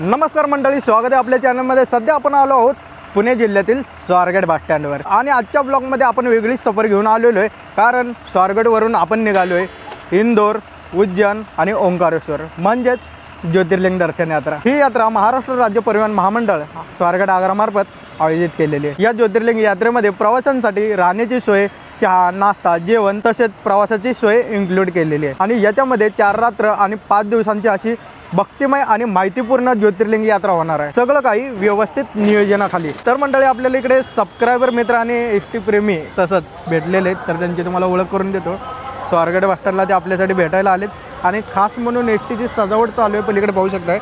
नमस्कार मंडळी स्वागत आहे आपल्या चॅनलमध्ये सध्या आपण आलो आहोत पुणे जिल्ह्यातील स्वारगड बस स्टँडवर. आणि आजच्या ब्लॉगमध्ये आपण वेगळीच सफर घेऊन आलेलो आहे कारण स्वारगडवरून आपण निघालो आहे इंदोर उज्जैन आणि ओंकारेश्वर म्हणजेच ज्योतिर्लिंग दर्शन यात्रा. ही यात्रा महाराष्ट्र राज्य परिवहन महामंडळ स्वारगड आगारामार्फत आयोजित केलेली आहे. या ज्योतिर्लिंग यात्रेमध्ये प्रवाशांसाठी राहण्याची सोय चहा नाश्ता जेवण तसेच प्रवासाची सोय इन्क्लूड केलेली आहे. आणि याच्यामध्ये चार रात्र आणि पाच दिवसांची अशी भक्तिमय आणि माहितीपूर्ण ज्योतिर्लिंग यात्रा होणार आहे. सगळं काही व्यवस्थित नियोजनाखाली. तर मंडळी आपल्याला इकडे सबस्क्रायबर मित्र आणि एस टी प्रेमी तसंच भेटलेले आहेत. तर त्यांची तुम्हाला ओळख करून देतो. स्वारगड मास्टरला ते आपल्यासाठी भेटायला आलेत. आणि खास म्हणून एस टीची सजावट चालू आहे. पलीकडे पाहू शकताय.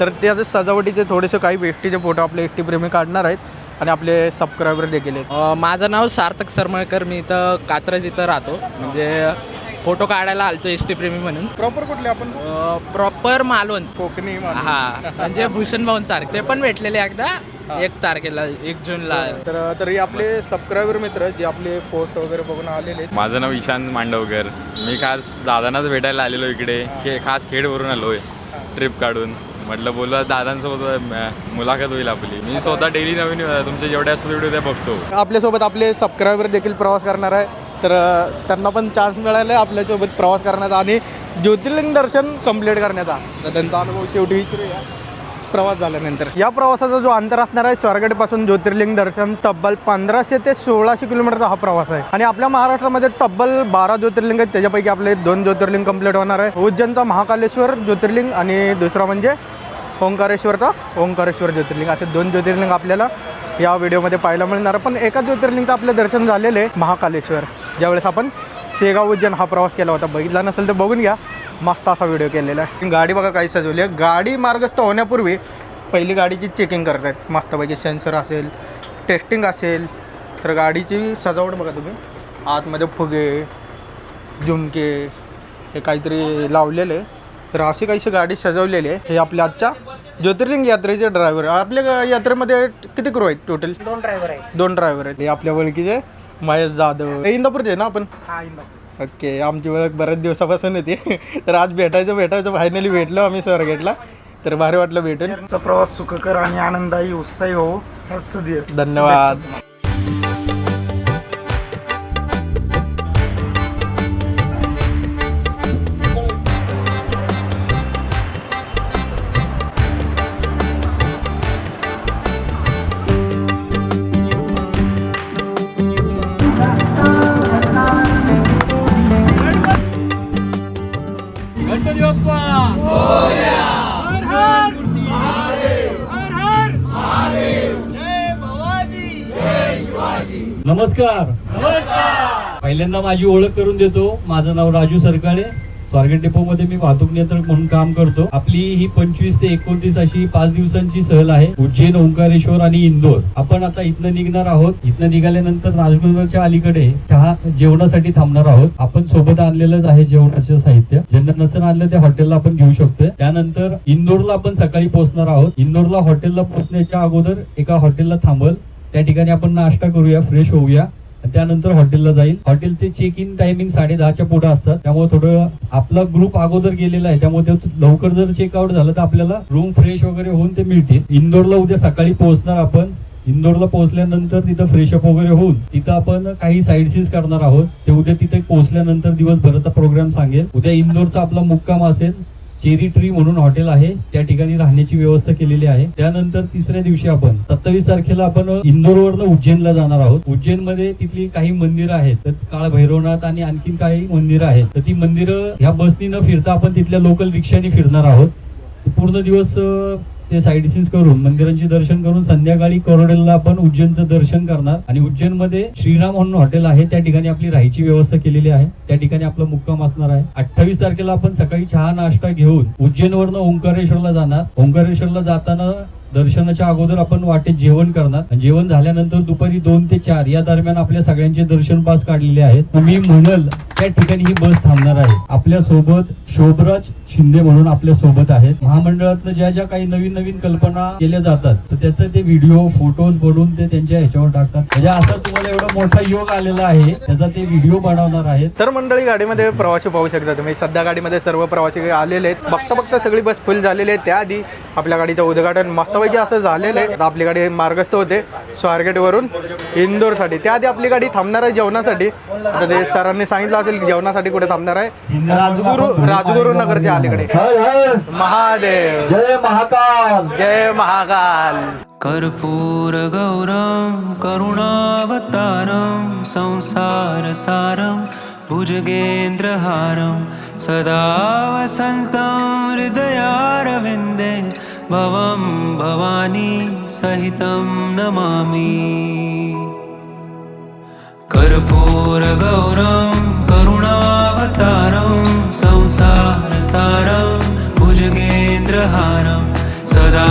तर त्याचे सजावटीचे थोडेसे काही एस टीचे फोटो आपले एस टी प्रेमी काढणार आहेत. आणि आपले सबस्क्रायबर देखील आहेत. माझं नाव सार्थक सरमळकर मी इथं कात्रज इथं राहतो. म्हणजे फोटो काढायला आलतो एस टी प्रेमी म्हणून. प्रॉपर कुठले आपण? प्रॉपर मालवण. कोकणी हा म्हणजे भूषण भाऊन सारखे. ते पण भेटलेले एकदा एक तारखेला एक जूनला. तर तरी आपले सबस्क्रायबर मित्र जे आपले पोस्ट वगैरे बघून आलेले आहेत. माझं नाव ईशांत मांडवकर. मी खास दादांनाच भेटायला आलेलो इकडे. के खास खेडवरून आलो आहे ट्रिप काढून. म्हटलं बोललं दादांसोबत मुलाखत होईल आपली. मी स्वतः डेली नवीन तुमचे जेवढे असतात व्हिडिओ ते बघतो. आपल्यासोबत आपले सबस्क्रायबर देखील प्रवास करणार आहे. तर त्यांना पण चान्स मिळाला आहे आपल्यासोबत प्रवास करण्याचा आणि ज्योतिर्लिंग दर्शन कंप्लीट करण्याचा. तर त्यांचा अनुभव शेवटी विचारूया. प्रवास झाल्यानंतर. या प्रवासाचा जो अंतर असणार आहे स्वारगेटपासून ज्योतिर्लिंग दर्शन तब्बल पंधराशे ते सोळाशे किलोमीटरचा हा प्रवास आहे. आणि आपल्या महाराष्ट्रामध्ये तब्बल बारा ज्योतिर्लिंग आहेत. त्याच्यापैकी आपले दोन ज्योतिर्लिंग कंप्लीट होणार आहे. उज्जैनचा महाकालेश्वर ज्योतिर्लिंग आणि दुसरा म्हणजे ओंकारेश्वरचा ओंकारेश्वर ज्योतिर्लिंग. असे दोन ज्योतिर्लिंग आपल्याला या व्हिडिओमध्ये पाहायला मिळणार पण एका ज्योतिर्लिंगचं आपलं दर्शन झालेलं आहे महाकालेश्वर. ज्यावेळेस आपण शेगाव उज्जैन हा प्रवास केला होता बघितला नसेल तर बघून घ्या. मस्त असा व्हिडिओ केलेला आहे. गाडी बघा काही सजवली आहे. गाडी मार्गस्थ होण्यापूर्वी पहिली गाडीची चेकिंग करतायत. मस्तपैकी सेन्सर असेल टेस्टिंग असेल तर गाडीची सजावट बघा तुम्ही. आतमध्ये फुगे झुमके हे काहीतरी लावलेले आहे. तर अशी काहीशी गाडी सजवलेली आहे हे आपल्या आजच्या ज्योतिर्लिंग यात्रेचे ड्रायव्हर आपल्या यात्रेमध्ये किती क्रू आहेत टोटल दोन ड्रायव्हर आहेत. दोन ड्रायव्हर आहेत. हे आपल्या ओळखीचे महेश जाधव. हे इंदापूरचे ना आपण? हा ओके आमची ओळख बऱ्याच दिवसापासून येते. तर आज भेटायचं भेटायचं. फायनली भेटलो आम्ही स्वारगेटला तर भारी वाटलं भेटून. तुमचा प्रवास सुखकर आणि आनंदायी उत्साही हो. धन्यवाद. पहिल्यांदा माझी ओळख करून देतो. माझं नाव राजू सरकाळे. स्वारगेट डेपो मध्ये मी वाहतूक नियंत्रक म्हणून काम करतो. आपली ही पंचवीस ते एकोणतीस अशी पाच दिवसांची सहल आहे. उज्जैन ओंकारेश्वर आणि इंदोर. आपण आता इथनं निघणार आहोत. इथनं निघाल्यानंतर राजगुरूच्या अलीकडे चहा जेवणासाठी थांबणार आहोत. आपण सोबत आणलेलंच आहे जेवणाचं साहित्य. ज्यांना नसेल आणलं ते हॉटेलला आपण घेऊ शकतोय. त्यानंतर इंदोरला आपण सकाळी पोहोचणार आहोत. इंदोरला हॉटेलला पोहोचण्याच्या अगोदर एका हॉटेलला थांबल. त्या ठिकाणी आपण नाश्ता करूया फ्रेश होऊया. त्यानंतर हॉटेलला जाईल. हॉटेलचे चेक इन टायमिंग साडे दहाच्या पुढे असतात. त्यामुळे थोडं आपला ग्रुप अगोदर गेलेला आहे. त्यामुळे लवकर जर चेकआउट झालं तर आपल्याला रूम फ्रेश वगैरे होऊन ते मिळतील. इंदोरला उद्या सकाळी पोहोचणार आपण. इंदोरला पोहोचल्यानंतर तिथं फ्रेशअप वगैरे होऊन तिथं आपण काही साईड सीन्स करणार आहोत. ते उद्या तिथे पोहोचल्यानंतर दिवसभराचा प्रोग्राम सांगेल. उद्या इंदोरचा आपला मुक्काम असेल. चेरी ट्री म्हणून हॉटेल आहे. त्या ठिकाणी राहण्याची व्यवस्था केलेली आहे. त्यानंतर तिसऱ्या दिवशी आपण सत्तावीस तारखेला आपण इंदोरवरनं उज्जैनला जाणार आहोत. उज्जैनमध्ये तिथली काही मंदिरं आहेत. तर काळ भैरवनाथ आणि आणखीन काही मंदिरं आहेत. तर ती मंदिरं ह्या बसनी न फिरता आपण तिथल्या लोकल रिक्षाने फिरणार आहोत. पूर्ण दिवस ते साईड सीन्स करून मंदिरांचे दर्शन करून संध्याकाळी करोडेलला आपण उज्जैनचं दर्शन करणार. आणि उज्जैनमध्ये श्रीराम म्हणून हॉटेल आहे त्या ठिकाणी आपली राहायची व्यवस्था केलेली आहे. त्या ठिकाणी आपला मुक्काम असणार आहे. अठ्ठावीस तारखेला आपण सकाळी चहा नाश्ता घेऊन उज्जैनवरनं ओंकारेश्वरला जाणार. ओंकारेश्वरला जाताना दर्शनाच्या अगोदर आपण वाटेत जेवण करणार. जेवण झाल्यानंतर दुपारी दोन ते चार या दरम्यान आपल्या सगळ्यांचे दर्शन पास काढलेले आहेत. तुम्ही म्हणाल त्या ठिकाणी ही बस थांबणार आहे. आपल्यासोबत शोभराज शिंदे म्हणून आपल्यासोबत आहेत. महामंडळातनं ज्या ज्या काही नवीन नवीन कल्पना केल्या जातात तर त्याचं ते व्हिडिओ फोटोज बनवून ते त्यांच्या ह्याच्यावर टाकतात. म्हणजे असा तुम्हाला एवढा मोठा योग आलेला आहे त्याचा ते व्हिडिओ बनवणार आहेत. तर मंडळी गाडीमध्ये प्रवासी पाहू शकता तुम्ही. सध्या गाडीमध्ये सर्व प्रवासी आलेले आहेत. बघता बघता सगळी बस फुल झालेली आहे. त्याआधी आपल्या गाडीचं उद्घाटन मस्तपैकी असं झालेलं आहे. आपली गाडी मार्गस्थ होते स्वारगेटवरून इंदोरसाठी. त्याआधी आपली गाडी थांबणार आहे जेवणासाठी. आता ते सरांनी सांगितलं असेल की जेवणासाठी कुठे थांबणार आहे. राजगुरू राजगुरू नगरच्या अलीकडे हर हर महादेव. जय महाकाल. जय महाकाल. कर्पूरगौरं करुणावतारं संसारसारं भुजगेन्द्रहारं सदा वसन्तं हृदयारविन्दे भवं भवानी सहितं नमामि। कर्पूरगौरं करुणावतारं संसारसारं भुजगेन्द्रहारं सदा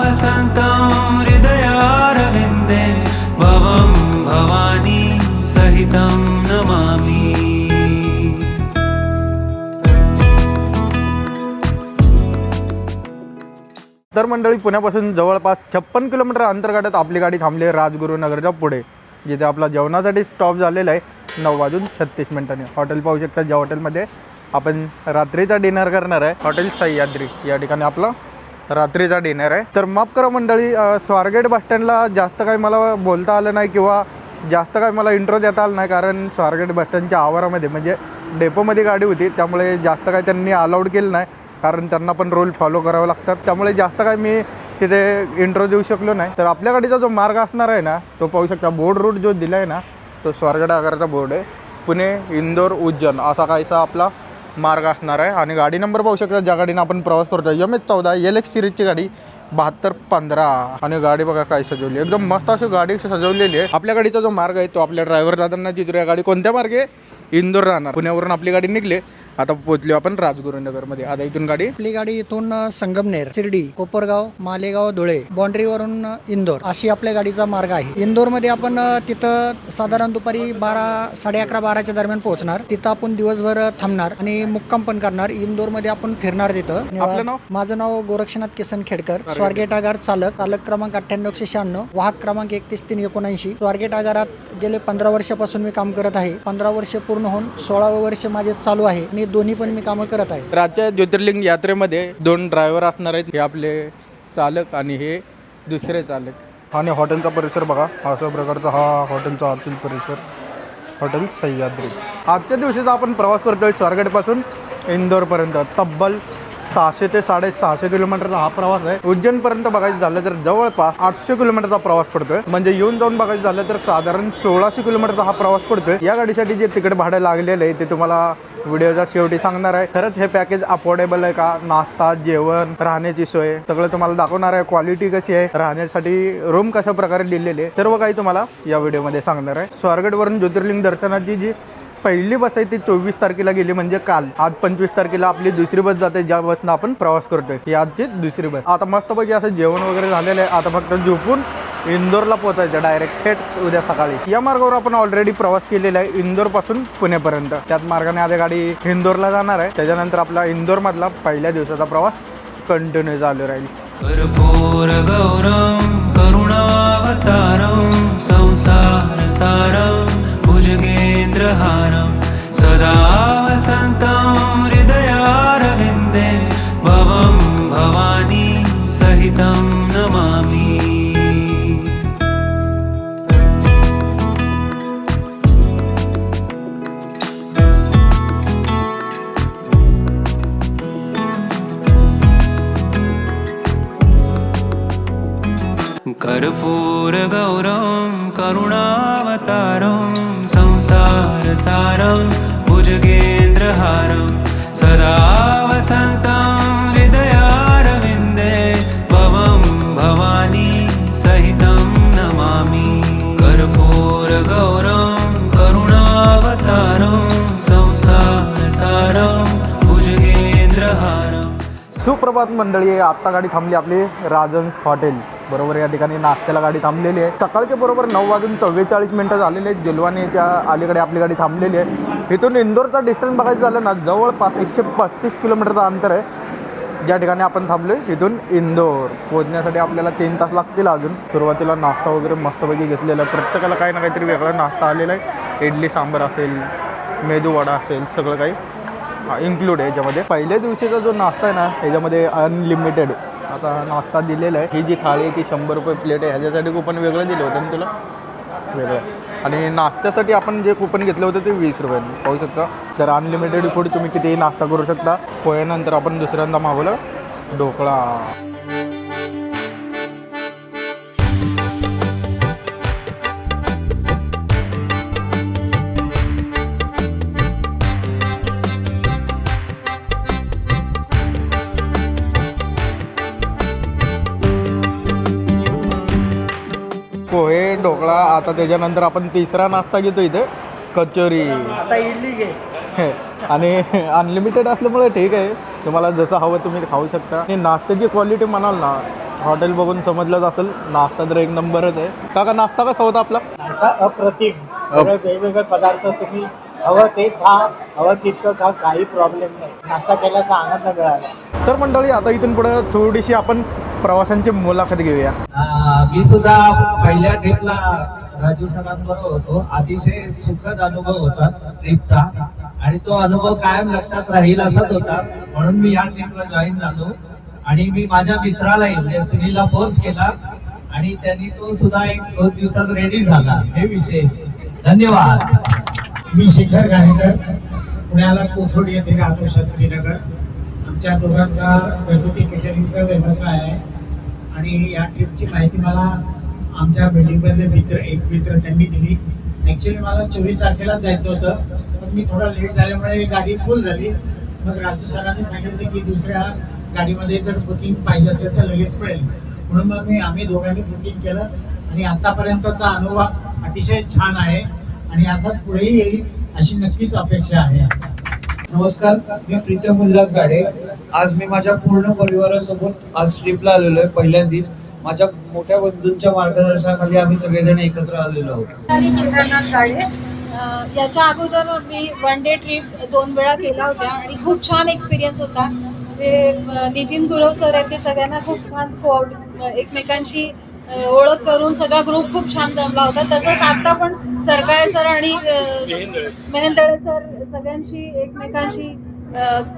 वसन्तं हृदयारविन्दे भवं भवानी सहितं नमामि। तर मंडळी पुण्यापासून जवळपास छप्पन किलोमीटर अंतर्गतात आपली गाडी थांबली आहे पुढे. जिथे आपला जेवणासाठी स्टॉप झालेला आहे. नऊ वाजून छत्तीस मिनिटांनी. हॉटेल पाहू शकता ज्या हॉटेलमध्ये आपण रात्रीचा डिनर करणार आहे. हॉटेल सह्याद्री. या ठिकाणी आपलं रात्रीचा डिनर आहे. तर माफ करा मंडळी स्वारगेट बस स्टँडला जास्त काही मला बोलता आलं नाही किंवा जास्त काही मला इंट्रो देता आलं नाही कारण स्वारगेट बस स्टँडच्या आवारामध्ये म्हणजे डेपोमध्ये गाडी होती त्यामुळे जास्त काही त्यांनी अलाउड केलं नाही. कारण त्यांना पण रोल फॉलो करावे लागतात. त्यामुळे जास्त काय मी तिथे इंट्रो देऊ शकलो नाही. तर आपल्या गाडीचा जो मार्ग असणार आहे ना तो पाहू शकता. बोर्ड रूट जो दिला आहे ना तो स्वारगड आगाराचा बोर्ड आहे. पुणे इंदोर उज्जैन असा काहीसा आपला मार्ग असणार आहे. आणि गाडी नंबर पाहू शकता ज्या गाडीनं आपण प्रवास करतो यम एच चौदा एल एक्स सिरीजची गाडी बहात्तर पंधरा. आणि गाडी बघा काय सजवली एकदम मस्त अशी गाडी सजवलेली आहे. आपल्या गाडीचा जो मार्ग आहे तो आपल्या ड्रायव्हर दादांना चित्र गाडी कोणत्या मार्गे? इंदोर राहणार. पुण्यावरून आपली गाडी निघली. आता पोहोचलो आपण राजगुरुनगरमध्ये. आता इथून गाडी? आपली गाडी इथून संगमनेर शिर्डी कोपरगाव मालेगाव धुळे बाउंड्रीवरून अ, इंदोर. अशी आपल्या गाडीचा मार्ग आहे. इंदोरमध्ये आपण तिथं साधारण दुपारी बारा साडे अकरा बाराच्या दरम्यान पोहोचणार. तिथं आपण दिवसभर थांबणार आणि मुक्काम पण करणार. इंदोरमध्ये आपण फिरणार तिथं? माझं नाव गोरक्षनाथ किसन खेडकर. स्वारगेट. आगार चालक. चालक क्रमांक अठ्ठ्याण्णव एकशे शहाण्णव. वाहक क्रमांक एकतीस तीन एकोणऐंशी. स्वारगेट आगारात गेले पंधरा वर्षापासून मी काम करत आहे. पंधरा वर्ष पूर्ण होऊन सोळावं वर्ष माझे चालू आहे. आणि दोन्ही पण मी कामं करत आहे. राज्य ज्योतिर्लिंग यात्रेमध्ये दोन ड्रायव्हर असणार आहेत. हे आपले चालक आणि हे दुसरे चालक. आणि हॉटेलचा परिसर बघा. अशा प्रकारचा हा हॉटेलचा हॉटेल परिसर. हॉटेल सह्याद्री. आजच्या दिवशीचा आपण प्रवास करतोय स्वारगेटपासून इंदोरपर्यंत. तब्बल सहाशे ते साडेसहाशे किलोमीटरचा हा प्रवास आहे. उज्जैनपर्यंत बघायचं झालं तर जवळपास आठशे किलोमीटरचा प्रवास पडतोय. म्हणजे येऊन जाऊन बघायचं झालं तर साधारण सोळाशे किलोमीटरचा हा प्रवास पडतोय. या गाडीसाठी जे तिकीट भाडं लागलेलं आहे ते तुम्हाला व्हिडिओच्या शेवटी सांगणार आहे. खरंच हे पॅकेज अफोर्डेबल आहे का? नाश्ता जेवण राहण्याची सोय सगळं तुम्हाला दाखवणार आहे. क्वालिटी कशी आहे? राहण्यासाठी रूम कशा प्रकारे दिलेली आहे सर्व काही तुम्हाला या व्हिडिओमध्ये सांगणार आहे. स्वारगडवरून ज्योतिर्लिंग दर्शनाची जी पहिली बस आहे ती चोवीस तारखेला गेली म्हणजे काल. आज पंचवीस तारखेला आपली दुसरी बस जाते ज्या बसनं आपण प्रवास करतोय. ही आजची दुसरी बस. आता मस्तपैकी असं जेवण वगैरे झालेलं आहे. आता फक्त झोपून इंदोरला पोहोचायचं डायरेक्ट थेट उद्या सकाळी. या मार्गावर आपण ऑलरेडी प्रवास केलेला आहे इंदोरपासून पुणेपर्यंत. त्याच मार्गाने आता गाडी इंदोरला जाणार आहे. त्याच्यानंतर आपला इंदोर मधला पहिल्या दिवसाचा प्रवास कंटिन्यू चालू राहील. गौरम करुणावतारम संसार सारम. भुजगेन्द्रहारं सदा वसन्तं हृदयारविन्दे भवं भवानी सहितं नमामि। कर्पूरगौरं करुणावतारं संसारसारं भुजगेन्द्रहारं सदा वसन्तं हृदयारविन्दे भवं भवानी सहितं नमामि। कर्पूरगौरं करुणावतारं संसारसारं भुजगेन्द्रहारं। सुप्रभात थांबली आपली राजन्स हॉटेल बरोबर या ठिकाणी नाश्त्याला गाडी थांबलेली आहे. सकाळचे बरोबर नऊ वाजून चव्वेचाळीस मिनटं झालेले आहेत. जेलवानीच्या अलीकडे आपली गाडी थांबलेली आहे. इथून इंदोरचा डिस्टन्स बघायचं झालं ना जवळपास एकशे पस्तीस किलोमीटरचं अंतर आहे. ज्या ठिकाणी आपण थांबलो तिथून इंदोर. पोहोचण्यासाठी आपल्याला तीन तास लागतील अजून. सुरुवातीला नाश्ता वगैरे मस्तपैकी घेतलेला आहे. प्रत्येकाला काही ना काहीतरी वेगळा नाश्ता आलेला आहे. इडली सांबार असेल मेदू वडा असेल सगळं काही. इन्क्लूड आहे याच्यामध्ये. पहिल्या दिवशीचा जो नाश्ता आहे ना ह्याच्यामध्ये अनलिमिटेड आता नाश्ता दिलेला आहे. ही जी थाळी आहे ती शंभर रुपये प्लेट आहे. ह्याच्यासाठी कुपन वेगळं दिलं होतं ना तुला? वेगळं. आणि नाश्त्यासाठी आपण जे कुपन घेतलं होतं ते वीस रुपयांनी पाहू शकता? तर अनलिमिटेड फूड तुम्ही कितीही नाश्ता करू शकता. पोह्यानंतर आपण दुसऱ्यांदा मागवलं ढोकळा. ढोकळा आता त्याच्यानंतर आपण तिसरा नाश्ता घेतो इथे कचोरी. आता इडली घे. आणि अनलिमिटेड असल्यामुळे ठीक आहे. तुम्हाला जसं हवं तुम्ही खाऊ शकता. आणि नाश्त्याची क्वालिटी म्हणाल ना हॉटेल बघून समजलंच असेल नाश्ता तर एक नंबरच आहे. काका नाश्ता कसा होता आपला? नाश्ता अप्रतिम. वेगवेगळे पदार्थ तुम्ही हवं ते खा हवं तितकं खा काही प्रॉब्लेम नाही. नाश्ता केल्याचा आनंद मिळाला. तर मंडळी आता इथून पुढे थोडीशी आपण प्रवाशांची मुलाखत घेऊया. मी सुद्धा पहिल्या ट्रिपला राजू सरांबरोबर होतो. अतिशय सुखद अनुभव होता ट्रिपचा आणि तो अनुभव कायम लक्षात राहील असाच होता. म्हणून मी या ट्रिपला जॉईन झालो. आणि मी माझ्या मित्रालाही म्हणजे सुनीलला फोर्स केला. आणि त्यांनी तो सुद्धा एक दोन दिवसात रेडी झाला. हे विशेष. धन्यवाद. मी शेखर गाणेकर पुण्याला कोथरूड येथे राहतो शास्त्रीनगर आमच्या दोघांचा घरगुती केटरिंगचा व्यवसाय आहे. आणि या ट्रिपची माहिती मला आमच्या बिल्डिंगमधले मित्र एक मित्र त्यांनी दिली. ॲक्च्युली मला चोवीस तारखेला जायचं होतं पण मी थोडा लेट झाल्यामुळे गाडी फुल झाली. मग राजू सरांनी सांगितलं की दुसऱ्या गाडीमध्ये जर बुकिंग पाहिजे असेल तर लगेच मिळेल. म्हणून मग मी आम्ही दोघांनी बुकिंग केलं. आणि आतापर्यंतचा अनुभव अतिशय छान आहे. आणि असाच पुढेही येईल अशी नक्कीच अपेक्षा आहे. नमस्कार मी प्रीतम उल्हास गाडे आज मी माझ्या पूर्ण परिवारासोबत आज ट्रिपला आलेलो आहे पहिल्यांदाच. माझ्या मोठ्या बंधूंच्या मार्गदर्शनाखाली आम्ही सगळेजण एकत्र आलेलो आहोत. केदारनाथ गाडे. याच्या अगोदर मी वन डे ट्रिप दोन वेळा केला होता आणि खूप छान एक्सपिरियन्स होता. म्हणजे, जे नितीन गुरव सर आहेत ते सगळ्यांना खूप छान एकमेकांशी ओळख करून सगळा ग्रुप खूप छान जमला होता. तसंच आता पण सरकाळे सर आणि मेहेंदळे सर सगळ्यांशी एकमेकांशी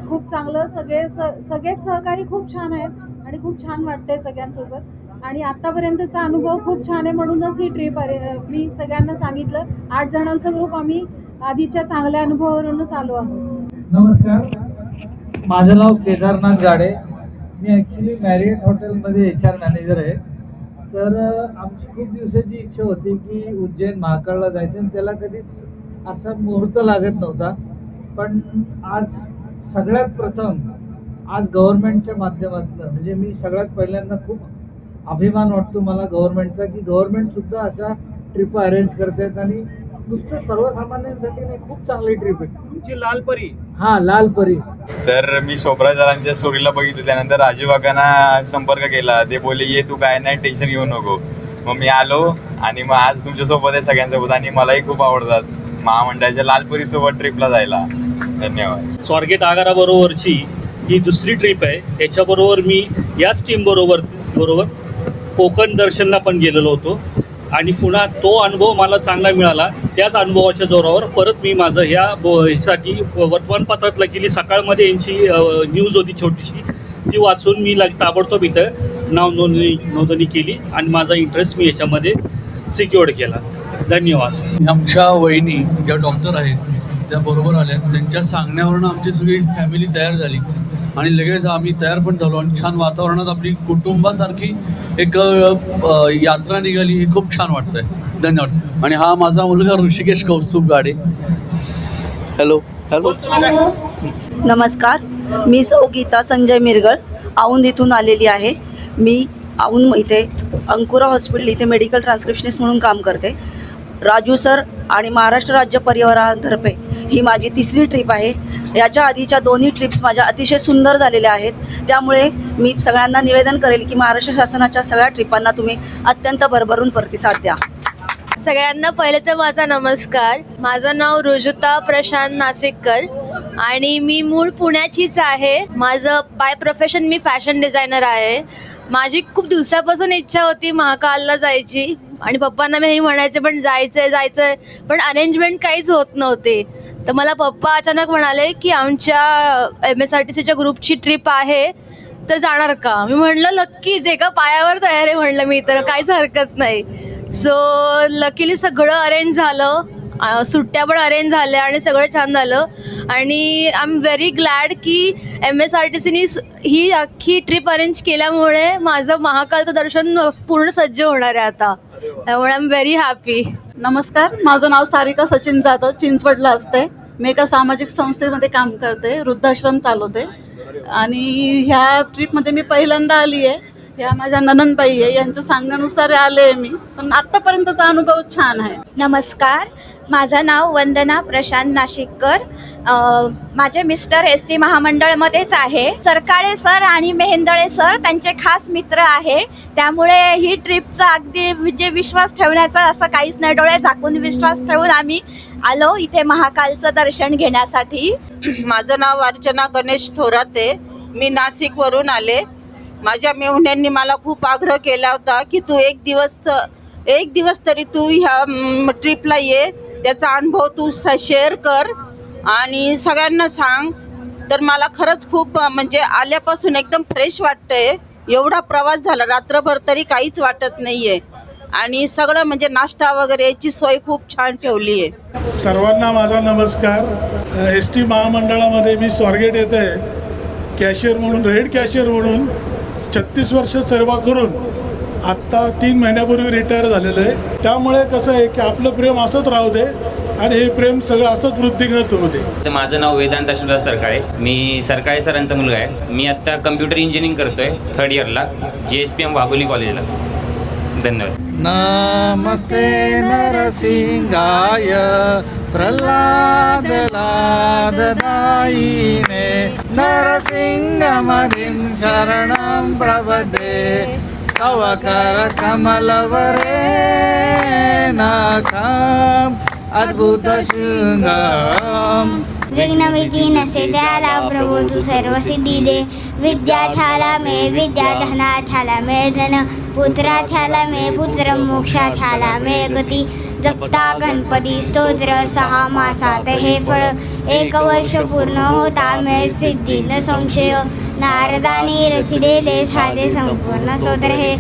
खूप चांगलं सगळे सगळेच सहकारी खूप छान आहेत आणि खूप छान वाटतंय सगळ्यांसोबत. आणि आतापर्यंतचा अनुभव खूप छान आहे म्हणूनच ही ट्रिप मी सगळ्यांना सांगितलं आठ जणांचा ग्रुप आम्ही आधीच्या चांगल्या अनुभवावरूनच आलो आहोत. नमस्कार. माझं नाव केदारनाथ गाडे. मी ॲक्च्युली मॅरियट हॉटेलमध्ये एच आर मॅनेजर आहे. तर आमची खूप दिवसाची इच्छा होती की उज्जैन महाकाळला जायचं आणि त्याला कधीच असा मुहूर्त लागत नव्हता. पण आज सगळ्यात प्रथम आज गव्हर्नमेंटच्या माध्यमातून म्हणजे मी सगळ्यात पहिल्यांदा खूप अभिमान वाटतो मला गव्हर्नमेंटचा की गव्हर्नमेंटसुद्धा अशा ट्रिप अरेंज करतायत आणि नुसतं सर्वसामान्यांसाठी नाही खूप चांगली ट्रिप आहे. तुमची लालपरी हां लालपरी तर मी शोभराज सरांच्या स्टोरीला बघितलं त्यानंतर राजीव काकांना संपर्क केला. ते बोलले ये तू काय नाही टेन्शन घेऊ नको. मग मी आलो आणि मग आज तुमच्यासोबत आहे सगळ्यांसोबत आणि मलाही खूप आवडतात महामंडळाच्या लालपुरी सोबत ट्रिपला जायला. धन्यवाद. स्वारगेट आगाराबरोबरची ही दुसरी ट्रिप आहे. त्याच्याबरोबर मी याच टीम बरोबर बरोबर कोकण दर्शनला पण गेलेलो होतो. आणि पुन्हा तो अनुभव मला चांगला मिळाला. त्याच अनुभवाच्या जोरावर परत मी माझं ह्या ह्यासाठी वर्तमानपत्रातला गेली सकाळमध्ये यांची न्यूज होती छोटीशी. ती वाचून मी लग ताबडतोब इथं नाव नोंदणी नोंदणी केली आणि माझा इंटरेस्ट मी याच्यामध्ये सिक्युअर्ड केला. धन्यवाद. आमच्या वहिनी ज्या डॉक्टर आहेत त्या बरोबर आल्या. त्यांच्या सांगण्यावरून आमची सगळी फॅमिली तयार झाली. आणि लगेच आम्ही तयार पण झालो आणि छान वातावरणात आपली कुटुंबासारखी एक यात्रा निघाली ही खूप छान वाटतंय. धन्यवाद. आणि हा माझा मुलगा ऋषिकेश कौस्तुभ गाडे. हॅलो. हॅलो. नमस्कार. मी सौ गीता संजय मिरगळ औंध इथून आलेली आहे. मी औंध इथे अंकुरा हॉस्पिटल इथे मेडिकल ट्रान्स्क्रिप्शनिस्ट म्हणून काम करते. राजू सर आणि महाराष्ट्र राज्य परिवारातर्फे ही माझी तिसरी ट्रिप आहे. याच्या आधीच्या दोन्ही ट्रिप्स माझ्या अतिशय सुंदर झालेल्या आहेत. त्यामुळे मी सगळ्यांना निवेदन करेल की महाराष्ट्र शासनाच्या सगळ्या ट्रिपांना तुम्ही अत्यंत भरभरून प्रतिसाद द्या. सगळ्यांना पहिले तर माझा नमस्कार. माझं नाव रुजुता प्रशांत नाशिककर आणि मी मूळ पुण्याचीच आहे. माझं बाय प्रोफेशन मी फॅशन डिझायनर आहे. माझी खूप दिवसापासून इच्छा होती महाकालला जायची आणि पप्पांना मी नेहमी म्हणायचे पण जायचं आहे जायचं आहे पण अरेंजमेंट काहीच होत नव्हते. तर मला पप्पा अचानक म्हणाले की आमच्या एम एस आर टी सीच्या ग्रुपची ट्रिप आहे तर जाणार का? मी म्हणलं नक्कीच एका पायावर तयार आहे म्हणलं मी तर काहीच हरकत नाही. सो लकीली सगळं अरेंज झालं. सुट्ट्या पण अरेंज झाल्या आणि सगळं छान झालं. आणि आय एम व्हेरी ग्लॅड की एम एस आर टी सीनी ही अख्खी ट्रिप अरेंज केल्यामुळे माझं महाकालचं दर्शन पूर्ण सज्ज होणार आहे आता. त्यामुळे आय एम व्हेरी हॅपी नमस्कार माझं नाव सारिका सचिन जाधव चिंचवडला असते. मी एका सामाजिक संस्थेमध्ये काम करते वृद्धाश्रम चालवते. आणि ह्या ट्रिपमध्ये मी पहिल्यांदा आली आहे ह्या माझ्या ननंदबाई आहे यांच्या सांगण्यानुसार आले आहे मी. पण आत्तापर्यंतचा अनुभव छान आहे. नमस्कार. माझं नाव वंदना प्रशांत नाशिककर. अ, माझे मिस्टर एस टी महामंडळमध्येच आहे. सरकाळे सर आणि मेहेंदळे सर त्यांचे खास मित्र आहे. त्यामुळे ही ट्रिपचा अगदी म्हणजे विश्वास ठेवण्याचा असं काहीच नाही. डोळे झाकून विश्वास ठेवून आम्ही आलो इथे महाकालचं दर्शन घेण्यासाठी. माझं नाव अर्चना गणेश थोराते मी नाशिकवरून आले. माझ्या मेहुण्यांनी मला खूप आग्रह केला होता की तू एक दिवस एक दिवस तरी तू ह्या ट्रिपला ये. त्याचा अनुभव तू शेअर कर. आणि सगळ्यांना सांग. तर मला खरंच खूप म्हणजे आल्यापासून एकदम फ्रेश वाटतंय. एवढा प्रवास झाला. रात्रभर तरी काहीच वाटत नाही आहे आणि सगळं म्हणजे नाश्ता वगैरे याची सोय खूप छान ठेवली आहे. सर्वांना माझा नमस्कार. एस टी महामंडळामध्ये मी स्वारगेट येत आहे कॅशियर म्हणून रेड कॅशियर म्हणून. छत्तीस वर्ष सेवा करून आत्ता तीन महिन्यापूर्वी रिटायर झालेलं आहे. त्यामुळे कसं आहे की आपलं प्रेम असंच राहू दे आणि हे प्रेम सगळं असंच वृद्धिंगत होऊ दे. माझं नाव वेदांत सुधास सरकाळे. मी सरकाळे सरांचा मुलगा आहे. मी आत्ता कम्प्युटर इंजिनिअरिंग करतोय थर्ड इयरला G S P M Wagholi कॉलेजला धन्यवाद नमस्ते नरसिंहाय प्रल्हाद लाददायिने नरसिंहमदिं शरणं प्रपदे तव कर कमलवरे नाकाम् अद्भुत शृंगम् विघ्नविधी नसे त्याला प्रभू तू सर्व सिद्धी दे विद्या झाला मे विद्या धना झाला मे धन पुत्रा झाला मे पुत्र मोक्षा झाला मे गती जपता गणपती स्तोत्र सहा मासात हे फळ एक वर्ष पूर्ण होता मे सिद्धी न संशय नारदानी रचिलेले साधे संपूर्ण स्तोत्र हे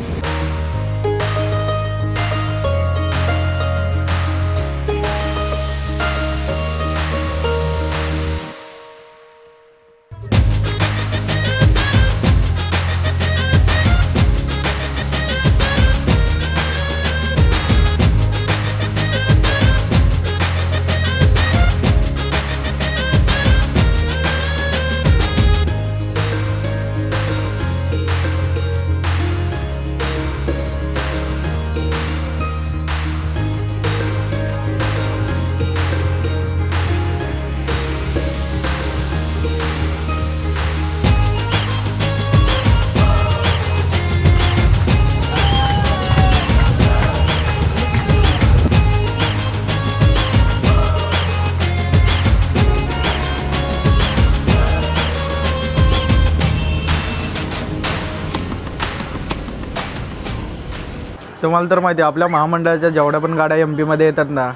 तुम्हाला तर माहिती आहे आपल्या महामंडळाच्या जेवढ्या पण गाड्या एम पीमध्ये येतात ना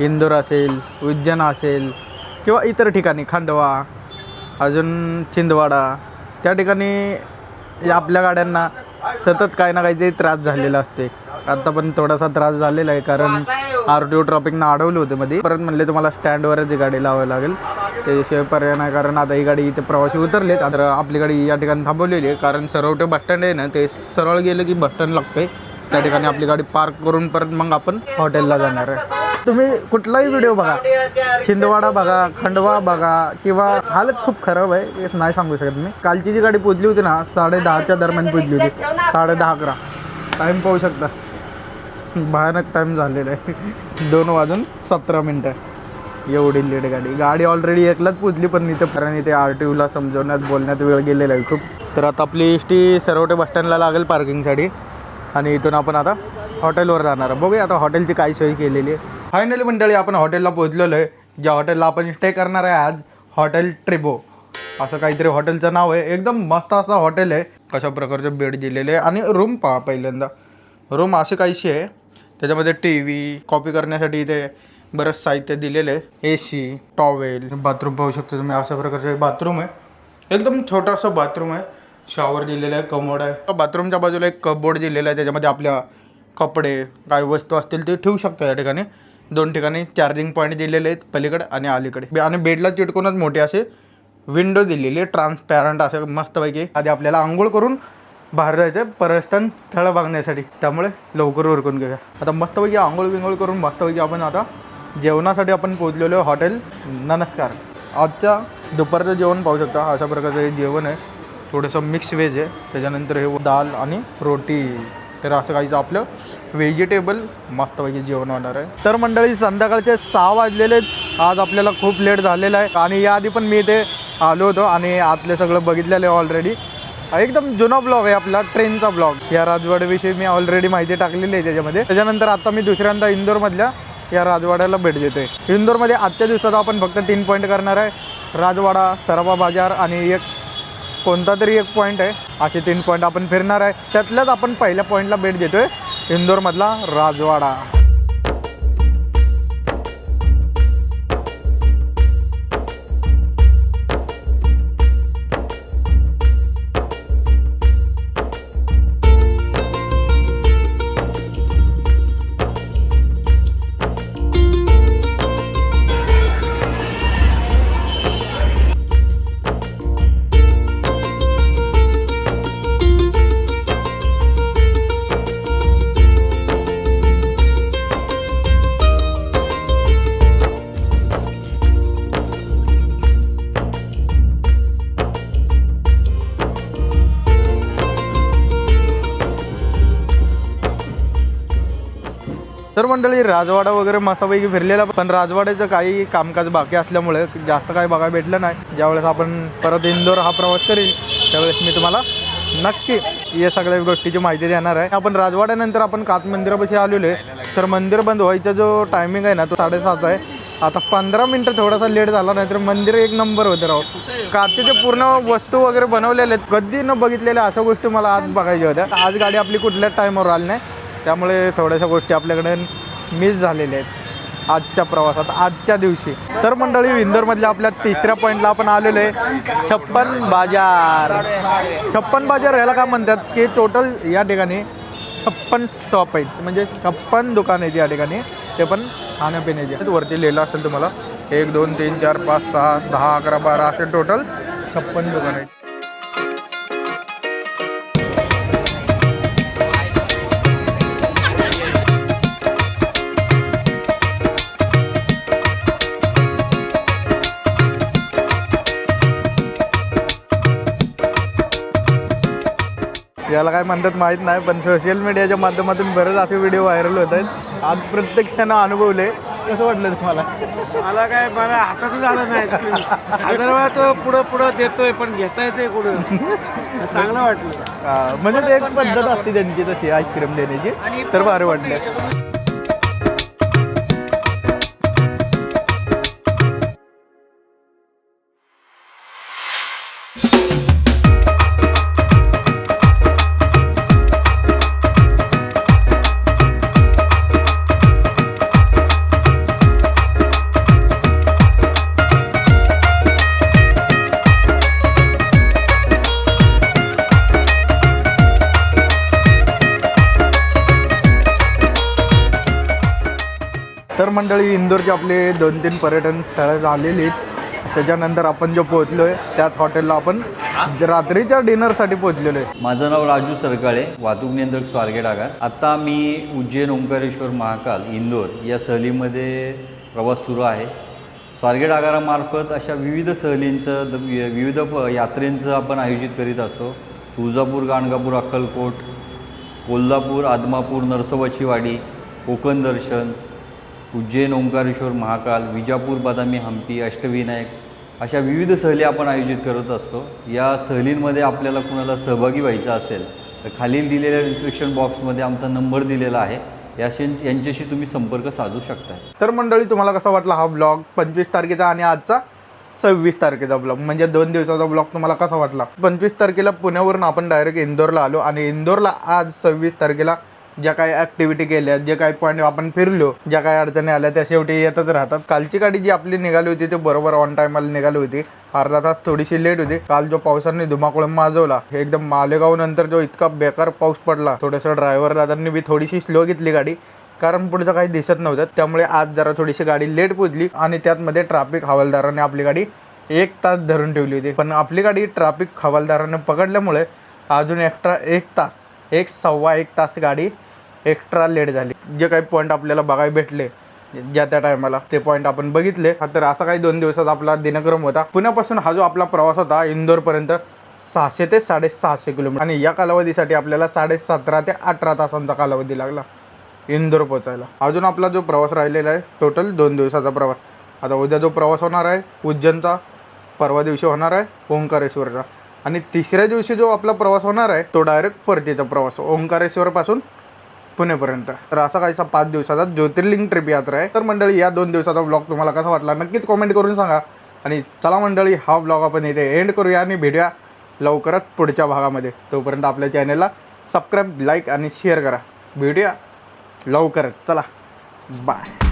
इंदोर असेल उज्जैन असेल किंवा इतर ठिकाणी खांडवा अजून छिंदवाडा त्या ठिकाणी या आपल्या गाड्यांना सतत काही ना काहीतरी त्रास झालेला असते आता पण थोडासा त्रास झालेला आहे कारण आर टी ओ ट्रॉपिकनं अडवलं होतं मध्ये परत म्हणले तुम्हाला स्टँडवरच ही गाडी लावावी लागेल. त्याच्याशिवाय पर्याय नाही कारण आता ही गाडी इथे प्रवासी उतरलेत. तर आपली गाडी या ठिकाणी थांबवलेली आहे कारण सरवटे बसस्टँड आहे ना ते सरळ गेलं की बसस्टँड लागते त्या ठिकाणी आपली गाडी पार्क करून परत मग आपण हॉटेलला जाणार आहे. तुम्ही कुठलाही व्हिडिओ बघा. छिंदवाडा बघा खंडवा बघा किंवा हालत खूप खराब आहे हे नाही सांगू शकत मी. कालची जी गाडी पोचली होती ना साडे दहाच्या दरम्यान पोचली होती. साडे दहा अकरा. टाईम पाहू शकता. भयानक टाईम झालेला आहे. दोन वाजून सतरा मिनटं. एवढी लेट गाडी. गाडी ऑलरेडी एकलाच पोचली पण इथं कारण इथे आर टी यूला समजवण्यात बोलण्यात वेळ गेलेला आहे खूप. तर आता आपली एस टी सरवटे बसस्टँडला लागेल पार्किंगसाठी आणि इथून आपण आता हॉटेलवर जाणार बघूया आता हॉटेलची काय सोय केलेली आहे. फायनली मंडळी आपण हॉटेलला पोहोचलेलो आहे. ज्या हॉटेलला आपण स्टे करणार आहे आज हॉटेल ट्रिबो असं काहीतरी हॉटेलचं नाव आहे. एकदम मस्त असं हॉटेल आहे. कशा प्रकारचे बेड दिलेले आहे. आणि रूम पहा पहिल्यांदा. रूम असे काहीशी आहे. त्याच्यामध्ये टी व्ही कॉपी करण्यासाठी इथे बरंच साहित्य दिलेलं आहे. ए सी टॉवेल बाथरूम पाहू शकतो तुम्ही. अशा प्रकारचे बाथरूम आहे. एकदम छोटासा बाथरूम आहे. शॉवर दिलेला आहे कमोड आहे. बाथरूमच्या बाजूला एक कपबोर्ड दिलेला आहे त्याच्यामध्ये आपल्या कपडे काय वस्तू असतील ते ठेवू शकतो या ठिकाणी. दोन ठिकाणी चार्जिंग पॉईंट दिलेले आहेत पलीकडे आणि अलीकडे. आणि बेडला चिटकूनच मोठे असे विंडो दिलेली आहे ट्रान्सपॅरंट असं मस्तपैकी. आधी आपल्याला आंघोळ करून बाहेर जायचं आहे पर्यटन स्थळं बघण्यासाठी. त्यामुळे लवकर उरकून घेऊया. आता मस्तपैकी आंघोळ विंघोळ करून मस्तपैकी आपण आता जेवणासाठी आपण पोचलेलो हॉटेल. नमस्कार. आजच्या दुपारचं जेवण पाहू शकता अशा प्रकारचं हे जेवण आहे. थोडंसं मिक्स व्हेज आहे. त्याच्यानंतर हे दाल आणि रोटी. तर असं काहीच आपलं व्हेजिटेबल मस्तपैकी जेवण होणार आहे. तर मंडळी संध्याकाळचे सहा वाजलेले आज आपल्याला खूप लेट झालेलं आहे. आणि याआधी पण मी इथे आलो होतो आणि आतले सगळं बघितलेलं आहे ऑलरेडी एकदम जुना ब्लॉग आहे आपला ट्रेनचा ब्लॉग या राजवाड्याविषयी मी ऑलरेडी माहिती टाकलेली आहे त्याच्यामध्ये. त्याच्यानंतर आता मी दुसऱ्यांदा इंदोरमधल्या या राजवाड्याला भेट देते इंदोरमध्ये आजच्या दिवसात आपण फक्त तीन पॉईंट करणार आहे. राजवाडा सराबा बाजार आणि एक कोणता तरी एक पॉईंट आहे. असे तीन पॉईंट आपण फिरणार आहे. त्यातल्याच आपण पहिल्या पॉईंटला भेट देतोय. इंदोरमधला राजवाडा. मंडळी राजवाडा वगैरे मस्तपैकी फिरलेला पण राजवाड्याचं काही कामकाज बाकी असल्यामुळे जास्त काही बघायला भेटलं नाही. ज्यावेळेस आपण परत इंदोर हा प्रवास करील त्यावेळेस मी तुम्हाला नक्की या सगळ्या गोष्टीची माहिती देणार आहे. आपण राजवाड्यानंतर आपण कात मंदिरापाशी आलेलो आहे तर मंदिर बंद व्हायचा जो टायमिंग आहे ना तो साडेसात आहे. आता पंधरा मिनटं थोडासा लेट झाला नाही तर मंदिर एक नंबर होतं राव. काचेचे पूर्ण वस्तू वगैरे बनवलेले आहेत. कधी न बघितलेल्या अशा गोष्टी मला आज बघायच्या होत्या. आज गाडी आपली कुठल्याच टाईमवर आली नाही. त्यामुळे थोड्याशा गोष्टी आपल्याकडे मिस झालेले आहेत आजच्या प्रवासात आजच्या दिवशी. तर मंडळी इंदोरमधल्या आपल्या तिसऱ्या पॉईंटला आपण आलेलो आहे. छप्पन बाजार. छप्पन बाजार याला काय म्हणतात की टोटल या ठिकाणी छप्पन स्टॉप आहेत. म्हणजे छप्पन दुकान आहेत या ठिकाणी. ते पण खाण्यापिण्याचे वरती लिहिलं असेल तुम्हाला एक दोन तीन चार पाच सहा दहा अकरा बारा असे टोटल छप्पन दुकान आहेत. याला काय म्हणतात माहीत नाही पण सोशल मीडियाच्या माध्यमातून बरेच असे व्हिडिओ व्हायरल होत आहेत. आज प्रत्यक्षानं अनुभवले. कसं वाटलं तुम्हाला? मला काय मला हातातच आलं नाही आईस्क्रीम. हजार वेळा तो पुढं पुढं देतोय पण घेता येते कुठं? चांगलं वाटलं. हा, म्हणजे ते एक पद्धत असते त्यांची तशी आईस्क्रीम देण्याची. तर भारी वाटलं. मंडळी इंदोरचे आपले दोन तीन पर्यटन स्थळं झालेली आहेत. त्याच्यानंतर आपण जे पोहोचलो आहे त्याच हॉटेलला आपण रात्रीच्या डिनरसाठी पोहोचलेलो आहे. माझं नाव राजू सरकाळे वाहतूक नियंत्रक स्वारगे आगार. आता मी उज्जैन ओंकारेश्वर महाकाल इंदोर या सहलीमध्ये प्रवास सुरू आहे. स्वारगेट आगारामार्फत अशा विविध सहलींचं द- विविध प यात्रेंचं आपण आयोजित करीत असतो तुळजापूर गाणगापूर अक्कलकोट कोल्हापूर आदमापूर नरसोबाची वाडी कोकण दर्शन उज्जैन ओंकारेश्वर महाकाल विजापूर बदामी हम्पी अष्टविनायक अशा विविध सहली आपण आयोजित करत असतो. या सहलींमध्ये आपल्याला कुणाला सहभागी व्हायचा असेल तर खालील दिलेल्या डिस्क्रिप्शन बॉक्समध्ये आमचा नंबर दिलेला आहे. याशी यांच्याशी तुम्ही संपर्क साधू शकता तर मंडळी तुम्हाला कसा वाटला हा ब्लॉग पंचवीस तारखेचा आणि आजचा सव्वीस तारखेचा ब्लॉग म्हणजे दोन दिवसाचा ब्लॉग तुम्हाला कसा वाटला? पंचवीस तारखेला पुण्यावरून आपण डायरेक्ट इंदोरला आलो आणि इंदोरला आज सव्वीस तारखेला ज्या काही ॲक्टिव्हिटी केल्या जे काही पॉईंट आपण फिरलो ज्या काही अडचणी आल्या त्या शेवटी येतच राहतात. कालची गाडी जी आपली निघाली होती ते बरोबर ऑन टायमाला निघाली होती. अर्धा तास थोडीशी लेट होती. काल जो पावसाने धुमाकूळ माजवला एकदम मालेगाव नंतर जो इतका बेकार पाऊस पडला थोडंसं ड्रायव्हर दादांनी बी थोडीशी स्लो घेतली गाडी. कारण पुढचं काही दिसत नव्हतं. त्यामुळे आज जरा थोडीशी गाडी लेट पोचली आणि त्यातमध्ये ट्रॅफिक हवालदाराने आपली गाडी एक तास धरून ठेवली होती. पण आपली गाडी ट्रॅफिक हवालदाराने पकडल्यामुळे अजून एक्स्ट्रा एक तास एक सव्वा एक तास गाडी एक्स्ट्रा लेट झाली. जे काही पॉईंट आपल्याला बघायला भेटले ज्या त्या टायमाला ते पॉईंट आपण बघितले. तर असा काही दोन दिवसाचा आपला दिनक्रम होता. पुण्यापासून हा जो आपला प्रवास होता इंदोरपर्यंत सहाशे ते साडेसहाशे किलोमीटर. आणि या कालावधीसाठी आपल्याला साडेसतरा ते अठरा तासांचा कालावधी लागला इंदोर पोचायला अजून आपला जो प्रवास राहिलेला आहे टोटल दोन दिवसाचा प्रवास. आता उद्या जो प्रवास होणार आहे उज्जैनचा परवा दिवशी होणार आहे ओंकारेश्वरचा. आणि तिसऱ्या दिवशी जो आपला प्रवास होणार आहे तो डायरेक्ट परतीचा प्रवास. ओंकारेश्वरपासून पुणेपर्यंत. तर असा काहीसा पाच दिवसाचा ज्योतिर्लिंग ट्रिप यात्रा आहे. तर मंडळी या दोन दिवसाचा ब्लॉग तुम्हाला कसा वाटला नक्कीच कॉमेंट करून सांगा. आणि चला मंडळी हा ब्लॉग आपण इथे एंड करूया आणि भेटूया लवकरच पुढच्या भागामध्ये. तोपर्यंत आपल्या चॅनलला सबस्क्राईब लाईक आणि शेअर करा. भेटूया लवकरच. चला. बाय